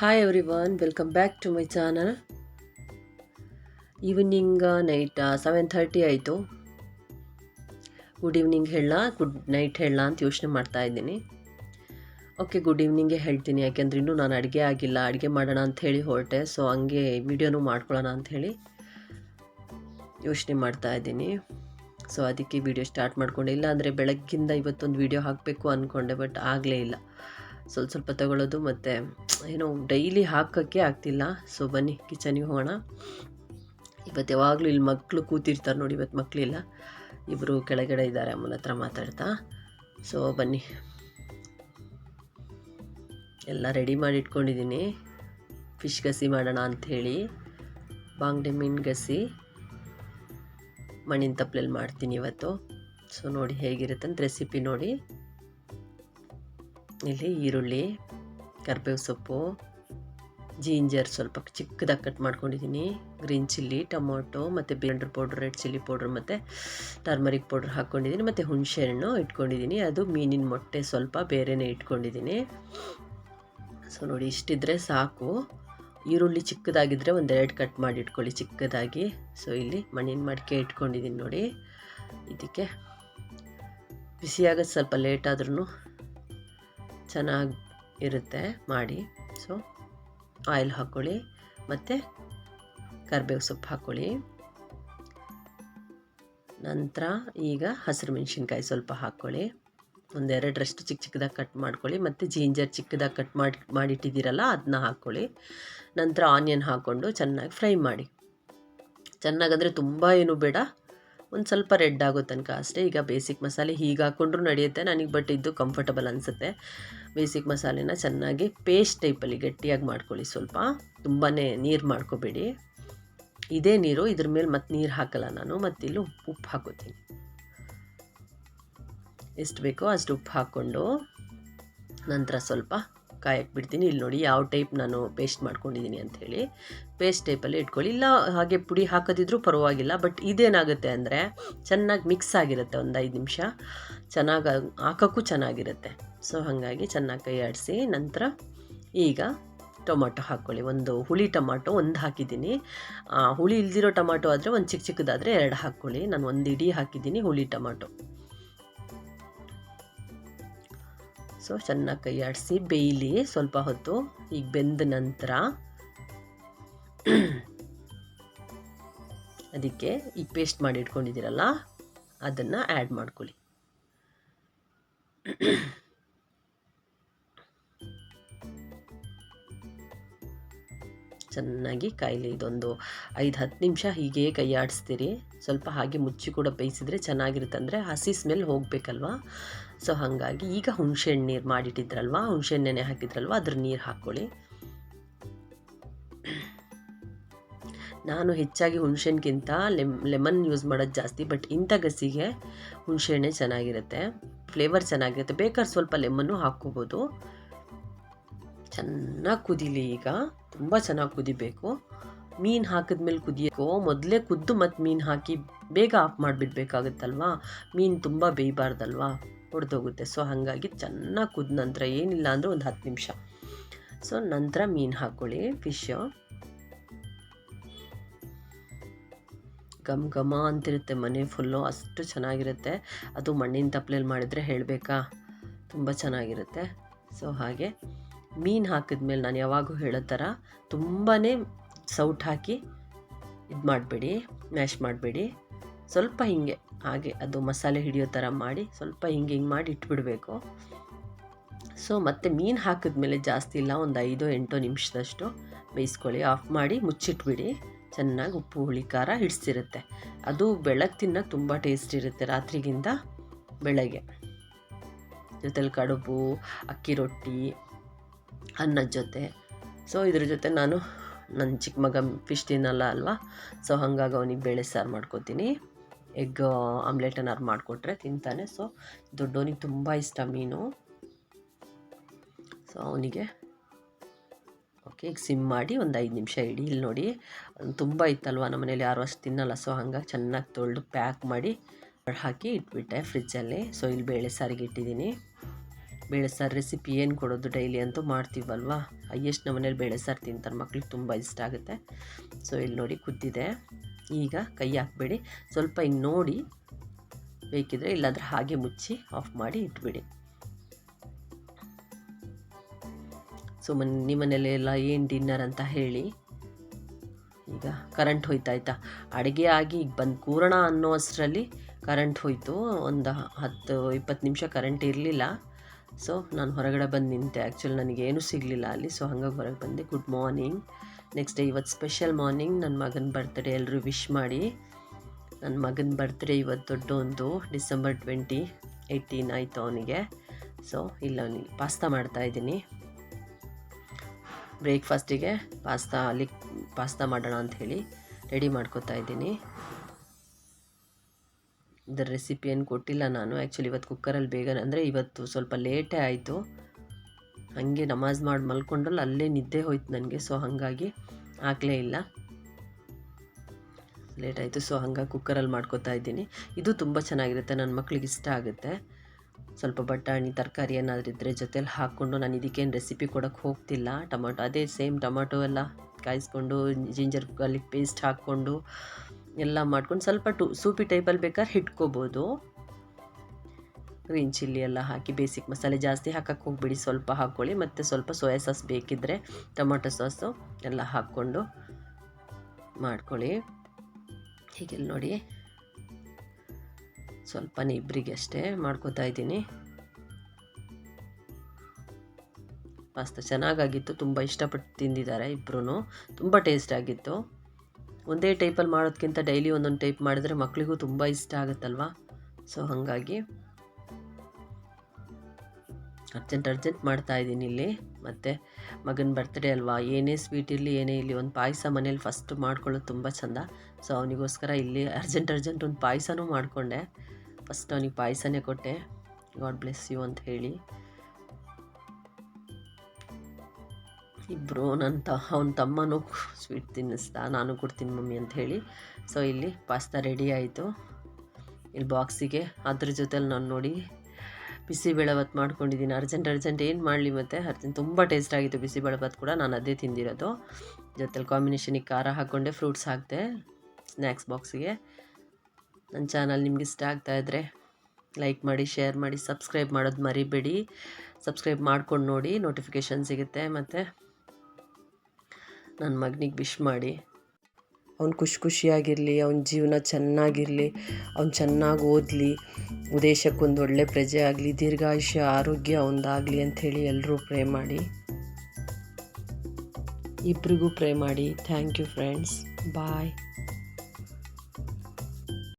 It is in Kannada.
Hi everyone welcome back to my channel evening night seven thirty ಆಯಿತು. ಗುಡ್ ಈವ್ನಿಂಗ್ ಹೇಳ ಗುಡ್ ನೈಟ್ ಹೇಳ ಅಂತ ಯೋಚನೆ ಮಾಡ್ತಾ ಇದ್ದೀನಿ. ಓಕೆ ಗುಡ್ ಈವ್ನಿಂಗೇ ಹೇಳ್ತೀನಿ, ಯಾಕೆಂದ್ರೆ ಇನ್ನೂ ನಾನು ಅಡುಗೆ ಆಗಿಲ್ಲ, ಅಡುಗೆ ಮಾಡೋಣ ಅಂತ ಹೇಳಿ ಹೊರಟೆ ಸೊ ಹಂಗೆ ವಿಡಿಯೋನೂ ಮಾಡ್ಕೊಳ್ಳೋಣ ಹೇಳಿ ಯೋಚನೆ ಮಾಡ್ತಾ ಇದ್ದೀನಿ. ಸೊ ಅದಕ್ಕೆ ವಿಡಿಯೋ ಸ್ಟಾರ್ಟ್ ಮಾಡಿಕೊಂಡೆ. ಇಲ್ಲ ಅಂದರೆ ಬೆಳಗ್ಗಿಂದ ಇವತ್ತೊಂದು ವಿಡಿಯೋ ಹಾಕಬೇಕು ಅಂದ್ಕೊಂಡೆ ಬಟ್ ಆಗಲೇ ಇಲ್ಲ. ಸ್ವಲ್ಪ ಸ್ವಲ್ಪ ತಗೊಳ್ಳೋದು ಮತ್ತು ಏನೋ ಡೈಲಿ ಹಾಕೋಕ್ಕೆ ಆಗ್ತಿಲ್ಲ. ಸೊ ಬನ್ನಿ ಕಿಚನಿಗೆ ಹೋಗೋಣ. ಇವತ್ತು ಯಾವಾಗಲೂ ಇಲ್ಲಿ ಮಕ್ಕಳು ಕೂತಿರ್ತಾರೆ ನೋಡಿ, ಇವತ್ತು ಮಕ್ಕಳಿಲ್ಲ ಇಬ್ಬರು ಕೆಳಗಡೆ ಇದ್ದಾರೆ, ಅಮ್ಮನ ಹತ್ರ ಮಾತಾಡ್ತಾ. ಸೊ ಬನ್ನಿ. ಎಲ್ಲ ರೆಡಿ ಮಾಡಿ ಇಟ್ಕೊಂಡಿದ್ದೀನಿ. ಫಿಶ್ ಗಸಿ ಮಾಡೋಣ ಅಂಥೇಳಿ ಬಾಂಗ್ಡೆ ಮೀನು ಗಸಿ. ಮಣ್ಣಿನ ತಪ್ಪಲಲ್ಲಿ ಮಾಡ್ತೀನಿ ಇವತ್ತು. ಸೊ ನೋಡಿ ಹೇಗಿರುತ್ತೆ ಅಂತ ರೆಸಿಪಿ ನೋಡಿ. ಇಲ್ಲಿ ಈರುಳ್ಳಿ, ಕರಿಬೇವು ಸೊಪ್ಪು, ಜಿಂಜರ್ ಸ್ವಲ್ಪ ಚಿಕ್ಕದಾಗಿ ಕಟ್ ಮಾಡ್ಕೊಂಡಿದ್ದೀನಿ. ಗ್ರೀನ್ ಚಿಲ್ಲಿ, ಟೊಮೊಟೊ ಮತ್ತು blender powder, red chilli powder ಮತ್ತು ಟರ್ಮರಿಕ್ ಪೌಡ್ರ್ ಹಾಕ್ಕೊಂಡಿದ್ದೀನಿ ಮತ್ತು ಹುಣಸೆ ಹಣ್ಣು ಇಟ್ಕೊಂಡಿದ್ದೀನಿ. ಅದು ಮೀನಿನ ಮೊಟ್ಟೆ ಸ್ವಲ್ಪ ಬೇರೆನೇ ಇಟ್ಕೊಂಡಿದ್ದೀನಿ. ಸೊ ನೋಡಿ, ಇಷ್ಟಿದ್ರೆ ಸಾಕು. ಈರುಳ್ಳಿ ಚಿಕ್ಕದಾಗಿದ್ದರೆ ಒಂದೆರಡು ಕಟ್ ಮಾಡಿ ಇಟ್ಕೊಳ್ಳಿ ಚಿಕ್ಕದಾಗಿ. ಸೊ ಇಲ್ಲಿ ಮಣ್ಣಿನ ಮಡಿಕೆ ಇಟ್ಕೊಂಡಿದ್ದೀನಿ ನೋಡಿ. ಇದಕ್ಕೆ ಬಿಸಿಯಾಗೋದು ಸ್ವಲ್ಪ ಲೇಟ್ ಆದ್ರೂ ಚೆನ್ನಾಗಿ ಇರುತ್ತೆ ಮಾಡಿ. ಸೊ ಆಯಿಲ್ ಹಾಕ್ಕೊಳ್ಳಿ ಮತ್ತು ಕರಿಬೇವು ಸೊಪ್ಪು ಹಾಕ್ಕೊಳ್ಳಿ ನಂತರ ಈಗ ಹಸಿರು ಮೆಣಸಿನ್ಕಾಯಿ ಸ್ವಲ್ಪ ಹಾಕ್ಕೊಳ್ಳಿ ಒಂದೆರಡರಷ್ಟು ಚಿಕ್ಕ ಚಿಕ್ಕದಾಗಿ ಕಟ್ ಮಾಡ್ಕೊಳ್ಳಿ ಮತ್ತು ಜಿಂಜರ್ ಚಿಕ್ಕದಾಗಿ ಕಟ್ ಮಾಡಿ, ಮಾಡಿಟ್ಟಿದ್ದೀರಲ್ಲ ಅದನ್ನ ಹಾಕ್ಕೊಳ್ಳಿ ನಂತರ ಆನಿಯನ್ ಹಾಕ್ಕೊಂಡು ಚೆನ್ನಾಗಿ ಫ್ರೈ ಮಾಡಿ. ಚೆನ್ನಾಗಂದರೆ ತುಂಬ ಏನು ಬೇಡ. ಒಂದು ಸ್ವಲ್ಪ ರೆಡ್ ಆಗೋ ತನಕ ಅಷ್ಟೇ. ಈಗ ಬೇಸಿಕ್ ಮಸಾಲೆ ಹೀಗೆ ಹಾಕ್ಕೊಂಡ್ರೂ ನಡೆಯುತ್ತೆ. ನನಗೆ ಬಟ್ ಇದು ಕಂಫರ್ಟಬಲ್ ಅನಿಸುತ್ತೆ. ಬೇಸಿಕ್ ಮಸಾಲೆನ ಚೆನ್ನಾಗಿ ಪೇಸ್ಟ್ ಟೈಪಲ್ಲಿ ಗಟ್ಟಿಯಾಗಿ ಮಾಡ್ಕೊಳ್ಳಿ ಸ್ವಲ್ಪ. ತುಂಬಾ ನೀರು ಮಾಡ್ಕೋಬೇಡಿ. ಇದೇ ನೀರು ಇದ್ರ ಮೇಲೆ ಮತ್ತೆ ನೀರು ಹಾಕಲ್ಲ ನಾನು. ಮತ್ತಿಲ್ಲಿ ಉಪ್ಪು ಹಾಕೋತೀನಿ. ಎಷ್ಟು ಬೇಕೋ ಅಷ್ಟು ಉಪ್ಪು ಹಾಕ್ಕೊಂಡು ನಂತರ ಸ್ವಲ್ಪ ಕಾಯಕ್ಕೆ ಬಿಡ್ತೀನಿ ಇಲ್ಲಿ ನೋಡಿ ಯಾವ ಟೈಪ್ ನಾನು ಪೇಸ್ಟ್ ಮಾಡ್ಕೊಂಡಿದ್ದೀನಿ ಅಂಥೇಳಿ ಪೇಸ್ಟ್ ಟೈಪಲ್ಲಿ ಇಟ್ಕೊಳ್ಳಿ. ಇಲ್ಲ ಹಾಗೆ ಪುಡಿ ಹಾಕೋದಿದ್ರೂ ಪರವಾಗಿಲ್ಲ, ಬಟ್ ಇದೇನಾಗುತ್ತೆ ಅಂದರೆ ಚೆನ್ನಾಗಿ ಮಿಕ್ಸ್ ಆಗಿರುತ್ತೆ ಒಂದು ಐದು ನಿಮಿಷ. ಚೆನ್ನಾಗಿ ಹಾಕೋಕ್ಕೂ ಚೆನ್ನಾಗಿರುತ್ತೆ. ಸೊ ಹಾಗಾಗಿ ಚೆನ್ನಾಗಿ ಕೈ ಆಡಿಸಿ ನಂತರ ಈಗ ಟೊಮಾಟೊ ಹಾಕ್ಕೊಳ್ಳಿ. ಒಂದು ಹುಳಿ ಟೊಮಾಟೊ ಒಂದು ಹಾಕಿದ್ದೀನಿ. ಹುಳಿ ಇಲ್ದಿರೋ ಟೊಮಾಟೊ ಆದರೆ ಒಂದು ಚಿಕ್ಕ ಚಿಕ್ಕದಾದರೆ ಎರಡು ಹಾಕ್ಕೊಳ್ಳಿ. ನಾನು ಒಂದು ಇಡೀ ಹಾಕಿದ್ದೀನಿ ಹುಳಿ ಟೊಮಾಟೊ. ಸೊ ಚೆನ್ನಾಗಿ ಕೈ ಆಡಿಸಿ ಬೇಯಲಿ ಸ್ವಲ್ಪ ಹೊತ್ತು, ಈಗ ಬೆಂದ ನಂತರ ಅದಕ್ಕೆ ಈ ಪೇಸ್ಟ್ ಮಾಡಿ ಇಟ್ಕೊಂಡಿದ್ದೀರಲ್ಲ, ಅದನ್ನು ಆ್ಯಡ್ ಮಾಡ್ಕೊಳ್ಳಿ. ಚೆನ್ನಾಗಿ ಕಾಯಿಲೆ, ಇದೊಂದು ಐದು ಹತ್ತು ನಿಮಿಷ ಹೀಗೆ ಕೈ ಆಡಿಸ್ತೀರಿ ಸ್ವಲ್ಪ ಹಾಗೆ ಮುಚ್ಚಿ ಕೂಡ ಬೇಯಿಸಿದ್ರೆ ಚೆನ್ನಾಗಿರುತ್ತೆ. ಅಂದರೆ ಹಸಿ ಸ್ಮೆಲ್ ಹೋಗಬೇಕಲ್ವ? ಸೊ ಹಾಗಾಗಿ ಈಗ ಹುಣಸೆಹಣ್ಣು ನೀರು ಮಾಡಿಟ್ಟಿದ್ರಲ್ವ? ಹುಣಸೆಹಣ್ಣು ನೆನೆ ಹಾಕಿದ್ರಲ್ವ? ಅದ್ರ ನೀರು ಹಾಕ್ಕೊಳ್ಳಿ. ನಾನು ಹೆಚ್ಚಾಗಿ ಹುಣಸೆಹಣ್ಣಿಗಿಂತ ಲೆಮ್, ಲೆಮನ್ ಯೂಸ್ ಮಾಡೋದು ಜಾಸ್ತಿ, ಬಟ್ ಇಂಥ ಗಸಿಗೆ ಹುಣಸೆಹಣ್ಣೆ ಚೆನ್ನಾಗಿರುತ್ತೆ. ಫ್ಲೇವರ್ ಚೆನ್ನಾಗಿರುತ್ತೆ. ಬೇಕಾದ್ರೆ ಸ್ವಲ್ಪ ಲೆಮನ್ನು ಹಾಕ್ಕೋಬೋದು. ಚೆನ್ನಾಗಿ ಕುದೀಲಿ ಈಗ. ತುಂಬ ಚೆನ್ನಾಗಿ ಕುದಿಬೇಕು. ಮೀನು ಹಾಕಿದ್ಮೇಲೆ ಕುದಿಯಕ್ಕೋ ಮೊದಲೇ ಕುದ್ದು ಮತ್ತು ಮೀನು ಹಾಕಿ ಬೇಗ ಆಫ್ ಮಾಡಿಬಿಡ್ಬೇಕಾಗುತ್ತಲ್ವ? ಮೀನು ತುಂಬ ಬೇಯಬಾರ್ದಲ್ವಾ? ಹೊಡೆದೋಗುತ್ತೆ ಸೊ, ಹಾಗಾಗಿ ಚೆನ್ನಾಗಿ ಕುದ್ದ ನಂತರ ಏನಿಲ್ಲ ಅಂದರೆ ಒಂದು ಹತ್ತು ನಿಮಿಷ. ಸೊ, ನಂತರ ಮೀನು ಹಾಕ್ಕೊಳ್ಳಿ ಫಿಶ್. ಘಮ್ ಘಮ ಅಂತಿರುತ್ತೆ ಮನೆ ಫುಲ್ಲು. ಅಷ್ಟು ಚೆನ್ನಾಗಿರುತ್ತೆ. ಅದು ಮಣ್ಣಿನ ತಪ್ಪಲೆಯಲ್ಲಿ ಮಾಡಿದರೆ ಹೇಳಬೇಕಾ? ತುಂಬ ಚೆನ್ನಾಗಿರುತ್ತೆ. ಸೊ, ಹಾಗೆ. ಮೀನು ಹಾಕಿದ್ಮೇಲೆ ನಾನು ಯಾವಾಗೂ ಹೇಳೋ ಥರ ತುಂಬಾ ಸೌಟ್ ಹಾಕಿ ಇದು ಮಾಡಬೇಡಿ, ಮ್ಯಾಶ್ ಮಾಡಬೇಡಿ. ಸ್ವಲ್ಪ ಹಿಂಗೆ, ಹಾಗೆ ಅದು ಮಸಾಲೆ ಹಿಡಿಯೋ ಥರ ಮಾಡಿ ಸ್ವಲ್ಪ ಹಿಂಗೆ ಹಿಂಗೆ ಮಾಡಿ ಇಟ್ಬಿಡಬೇಕು. ಸೊ, ಮತ್ತು ಮೀನು ಹಾಕಿದ್ಮೇಲೆ ಜಾಸ್ತಿ ಇಲ್ಲ, ಒಂದು ಐದು ಎಂಟು ನಿಮಿಷದಷ್ಟು ಬೇಯಿಸ್ಕೊಳ್ಳಿ. ಆಫ್ ಮಾಡಿ ಮುಚ್ಚಿಟ್ಬಿಡಿ. ಚೆನ್ನಾಗಿ ಉಪ್ಪು, ಹುಳಿ, ಖಾರ ಹಿಡಿಸಿರುತ್ತೆ. ಅದು ಬೆಳಗ್ಗೆ ತಿನ್ನೋಕ್ಕೆ ತುಂಬ ಟೇಸ್ಟ್ ಇರುತ್ತೆ ರಾತ್ರಿಗಿಂತ ಬೆಳಗ್ಗೆ. ಜೊತೆಲಿ ಕಡುಬು, ಅಕ್ಕಿ ರೊಟ್ಟಿ ಅನ್ನದ ಜೊತೆ. ಸೊ ಇದ್ರ ಜೊತೆ ನಾನು ನನ್ನ ಚಿಕ್ಕ ಮಗ ಫಿಶ್ ತಿನ್ನಲ್ಲ ಅಲ್ವಾ? ಸೊ ಹಾಗಾಗಿ ಅವನಿಗೆ ಬೇಳೆ ಸಾರು ಮಾಡ್ಕೋತೀನಿ. ಎಗ್ ಆಮ್ಲೆಟ್ ಏನಾದ್ರು ಮಾಡಿಕೊಟ್ರೆ ತಿಂತಾನೆ. ಸೊ ದೊಡ್ಡವನಿಗೆ ತುಂಬ ಇಷ್ಟ ಮೀನು. ಸೊ ಅವನಿಗೆ ಓಕೆ ಈಗ ಸಿಮ್ ಮಾಡಿ ಒಂದು ಐದು ನಿಮಿಷ ಇಡಿ. ಇಲ್ಲಿ ನೋಡಿ, ತುಂಬ ಇತ್ತಲ್ವ? ನಮ್ಮ ಮನೇಲಿ ಯಾರು ಅಷ್ಟು ತಿನ್ನಲ್ಲ. ಸೊ ಹಂಗಾಗಿ ಚೆನ್ನಾಗಿ ತೊಳೆದು ಪ್ಯಾಕ್ ಮಾಡಿ ಹಾಕಿ ಇಟ್ಬಿಟ್ಟೆ ಫ್ರಿಜ್ಜಲ್ಲಿ ಸೊ ಇಲ್ಲಿ ಬೇಳೆ ಸಾರಿಗೆ ಇಟ್ಟಿದ್ದೀನಿ. ಬೇಳೆ ಸಾರು ರೆಸಿಪಿ ಏನು ಕೊಡೋದು ಡೈಲಿ ಅಂತೂ ಮಾಡ್ತೀವಲ್ವಾ? ಹೈಯೆಸ್ಟ್ ನಮ್ಮ ಮನೇಲಿ ಬೇಳೆ ಸಾರು ತಿಂತಾರೆ ಮಕ್ಳಿಗೆ ತುಂಬ ಇಷ್ಟ ಆಗುತ್ತೆ. ಸೊ ಇಲ್ಲಿ ನೋಡಿ ಕುದ್ದಿದೆ. ಈಗ ಕೈ ಹಾಕಬೇಡಿ. ಸ್ವಲ್ಪ ಹಿಂಗೆ ನೋಡಿ ಬೇಕಿದ್ರೆ ಇಲ್ಲಾಂದ್ರೆ ಹಾಗೆ ಮುಚ್ಚಿ ಆಫ್ ಮಾಡಿ ಇಟ್ಬಿಡಿ. ಸೊ ಮನ್, ನಿಮ್ಮ ಮನೇಲೆಲ್ಲ ಏನು ಡಿನ್ನರ್ ಅಂತ ಹೇಳಿ. ಈಗ ಕರೆಂಟ್ ಹೋಯ್ತಾಯ್ತಾ ಅಡುಗೆ ಆಗಿ ಈಗ ಬಂದು ಕೂರೋಣ ಅನ್ನೋ ಅಷ್ಟರಲ್ಲಿ ಕರೆಂಟ್ ಹೋಯಿತು. ಒಂದು ಹತ್ತು ಇಪ್ಪತ್ತು ನಿಮಿಷ ಕರೆಂಟ್ ಇರಲಿಲ್ಲ. ಸೊ ನಾನು ಹೊರಗಡೆ ಬಂದು ನಿಂತೆ. ಆ್ಯಕ್ಚುಲಿ ನನಗೇನು ಸಿಗಲಿಲ್ಲ ಅಲ್ಲಿ. ಸೊ ಹಂಗಾಗಿ ಹೊರಗೆ ಬಂದೆ. ಗುಡ್ ಮಾರ್ನಿಂಗ್ ನೆಕ್ಸ್ಟ್ ಡೇ ಇವತ್ತು ಸ್ಪೆಷಲ್ ಮಾರ್ನಿಂಗ್ ನನ್ನ ಮಗನ ಬರ್ತ್ಡೇ ಎಲ್ಲರೂ ವಿಶ್ ಮಾಡಿ. ನನ್ನ ಮಗನ ಬರ್ತ್ಡೇ ಇವತ್ತು ದೊಡ್ಡ ಒಂದು ಡಿಸೆಂಬರ್ ಟ್ವೆಂಟಿ ಏಯ್ಟೀನ್ ಆಯಿತು ಅವನಿಗೆ. ಸೊ ಇಲ್ಲ, ಅವನಿಗೆ ಪಾಸ್ತಾ ಮಾಡ್ತಾಯಿದ್ದೀನಿ ಬ್ರೇಕ್ಫಾಸ್ಟಿಗೆ ಪಾಸ್ತಾ ಅಲ್ಲಿ ಪಾಸ್ತಾ ಮಾಡೋಣ ಹೇಳಿ ರೆಡಿ ಮಾಡ್ಕೋತಾ ಇದ್ದೀನಿ. ಇದರ ರೆಸಿಪಿ ಏನು ಕೊಟ್ಟಿಲ್ಲ ನಾನು. ಆ್ಯಕ್ಚುಲಿ ಇವತ್ತು ಕುಕ್ಕರಲ್ಲಿ ಬೇಗ ಅಂದರೆ ಇವತ್ತು ಸ್ವಲ್ಪ ಲೇಟೇ ಆಯಿತು. ಹಾಗೆ ನಮಾಜ್ ಮಾಡಿ ಮಲ್ಕೊಂಡ್ರಲ್ಲಿ ಅಲ್ಲೇ ನಿದ್ದೆ ಹೋಯ್ತು ನನಗೆ. ಸೊ ಹಾಗಾಗಿ ಆಗಲೇ ಇಲ್ಲ. ಲೇಟ್ ಆಯಿತು. ಸೊ ಹಂಗಾಗಿ ಕುಕ್ಕರಲ್ಲಿ ಮಾಡ್ಕೋತಾ ಇದ್ದೀನಿ. ಇದು ತುಂಬ ಚೆನ್ನಾಗಿರುತ್ತೆ. ನನ್ನ ಮಕ್ಳಿಗೆ ಇಷ್ಟ ಆಗುತ್ತೆ. ಸ್ವಲ್ಪ ಬಟಾಣಿ, ತರಕಾರಿ ಏನಾದರೂ ಇದ್ದರೆ ಜೊತೆಲಿ ಹಾಕ್ಕೊಂಡು ನಾನು ಇದಕ್ಕೇನು ರೆಸಿಪಿ ಕೊಡೋಕ್ಕೆ ಹೋಗ್ತಿಲ್ಲ. ಟೊಮಾಟೊ ಅದೇ ಸೇಮ್ ಟೊಮಾಟೊ ಎಲ್ಲ ಕಾಯಿಸ್ಕೊಂಡು ಜಿಂಜರ್ ಗಾರ್ಲಿಕ್ ಪೇಸ್ಟ್ ಹಾಕ್ಕೊಂಡು ಎಲ್ಲ ಮಾಡ್ಕೊಂಡು ಸ್ವಲ್ಪ ಟು ಸೂಪಿ ಟೈಪಲ್ಲಿ ಬೇಕಾದ್ರೆ ಹಿಟ್ಕೋಬೋದು. ಗ್ರೀನ್ ಚಿಲ್ಲಿ ಎಲ್ಲ ಹಾಕಿ ಬೇಸಿಕ್ ಮಸಾಲೆ ಜಾಸ್ತಿ ಹಾಕಕ್ಕೆ ಹೋಗ್ಬಿಡಿ, ಸ್ವಲ್ಪ ಹಾಕ್ಕೊಳ್ಳಿ. ಮತ್ತು ಸ್ವಲ್ಪ ಸೋಯಾ ಸಾಸ್ ಬೇಕಿದ್ದರೆ ಟೊಮೊಟೊ ಸಾಸು ಎಲ್ಲ ಹಾಕ್ಕೊಂಡು ಮಾಡ್ಕೊಳ್ಳಿ. ಹೀಗೆಲ್ಲ ನೋಡಿ, ಸ್ವಲ್ಪನೇ ಇಬ್ಬರಿಗೆ ಅಷ್ಟೇ ಮಾಡ್ಕೋತಾ ಇದ್ದೀನಿ. ಪಾಸ್ತಾ ಚೆನ್ನಾಗಾಗಿತ್ತು, ತುಂಬ ಇಷ್ಟಪಟ್ಟು ತಿಂದಿದ್ದಾರೆ ಇಬ್ಬರೂ ತುಂಬ ಟೇಸ್ಟ್ ಆಗಿತ್ತು ಒಂದೇ ಟೈಪಲ್ಲಿ ಮಾಡೋದಕ್ಕಿಂತ ಡೈಲಿ ಒಂದೊಂದು ಟೈಪ್ ಮಾಡಿದ್ರೆ ಮಕ್ಕಳಿಗೂ ತುಂಬ ಇಷ್ಟ ಆಗುತ್ತಲ್ವ? ಸೊ ಹಾಗಾಗಿ ಅರ್ಜೆಂಟ್ ಅರ್ಜೆಂಟ್ ಮಾಡ್ತಾ ಇದ್ದೀನಿ ಇಲ್ಲಿ. ಮತ್ತು ಮಗನ ಬರ್ತ್ಡೇ ಅಲ್ವಾ? ಏನೇ ಸ್ವೀಟ್ ಇರಲಿ, ಏನೇ ಇರಲಿ, ಒಂದು ಪಾಯಸ ಮನೇಲಿ ಫಸ್ಟ್ ಮಾಡ್ಕೊಳ್ಳೋದು ತುಂಬ ಚೆಂದ. ಸೊ ಅವನಿಗೋಸ್ಕರ ಇಲ್ಲಿ ಅರ್ಜೆಂಟ್ ಅರ್ಜೆಂಟ್ ಒಂದು ಪಾಯಸನೂ ಮಾಡಿಕೊಂಡೆ. ಫಸ್ಟ್ ಅವನಿಗೆ ಪಾಯಸನೇ ಕೊಟ್ಟೆ. ಗಾಡ್ ಬ್ಲೆಸ್ ಯು ಅಂತ ಹೇಳಿ. ಇಬ್ಬರು ನನ್ನ ತ, ಅವನ ತಮ್ಮನೂ ಸ್ವೀಟ್ ತಿನ್ನಿಸ್ತಾ, ನಾನು ಕೊಡ್ತೀನಿ ಮಮ್ಮಿ ಅಂತ ಹೇಳಿ. ಸೊ ಇಲ್ಲಿ ಪಾಸ್ತಾ ರೆಡಿ ಆಯಿತು. ಇಲ್ಲಿ ಬಾಕ್ಸಿಗೆ ಅದ್ರ ಜೊತೇಲಿ ನಾನು ನೋಡಿ ಬಿಸಿಬೇಳೆಭಾತ್ ಮಾಡ್ಕೊಂಡಿದ್ದೀನಿ ಅರ್ಜೆಂಟ್ ಅರ್ಜೆಂಟ್ ಏನು ಮಾಡಲಿ ಮತ್ತು? ಅರ್ಜೆಂಟ್ ತುಂಬ ಟೇಸ್ಟ್ ಆಗಿತ್ತು ಬಿಸಿಬೇಳೆಭಾತ್ ಕೂಡ. ನಾನು ಅದೇ ತಿಂದಿರೋದು. ಜೊತೆಲಿ ಕಾಂಬಿನೇಷನಿಗೆ ಖಾರ ಹಾಕ್ಕೊಂಡೆ ಫ್ರೂಟ್ಸ್ ಹಾಕಿದೆ. ಸ್ನ್ಯಾಕ್ಸ್ ಬಾಕ್ಸಿಗೆ ನನ್ನ ಚಾನಲ್ ನಿಮ್ಗೆ ಇಷ್ಟ ಆಗ್ತಾಯಿದ್ರೆ ಲೈಕ್ ಮಾಡಿ ಶೇರ್ ಮಾಡಿ ಸಬ್ಸ್ಕ್ರೈಬ್ ಮಾಡೋದು ಮರಿಬೇಡಿ. ಸಬ್ಸ್ಕ್ರೈಬ್ ಮಾಡ್ಕೊಂಡು ನೋಡಿ ನೋಟಿಫಿಕೇಷನ್ ಸಿಗುತ್ತೆ. ಮತ್ತು ನನ್ನ ಮಗನಿಗೆ ವಿಶ್ ಮಾಡಿ. ಅವ್ನು ಖುಷಿ ಖುಷಿಯಾಗಿರಲಿ, ಅವ್ನ ಜೀವನ ಚೆನ್ನಾಗಿರಲಿ, ಅವ್ನು ಚೆನ್ನಾಗಿ ಓದಲಿ ದೇಶಕ್ಕೊಂದು ಒಳ್ಳೆ ಪ್ರಜೆ ಆಗಲಿ, ದೀರ್ಘಾಯುಷ್ಯ, ಆರೋಗ್ಯ ಅವನದಾಗಲಿ ಅಂಥೇಳಿ ಎಲ್ಲರೂ ಪ್ರೇ ಮಾಡಿ. ಇಬ್ಬರಿಗೂ ಪ್ರೇ ಮಾಡಿ. Thank you friends bye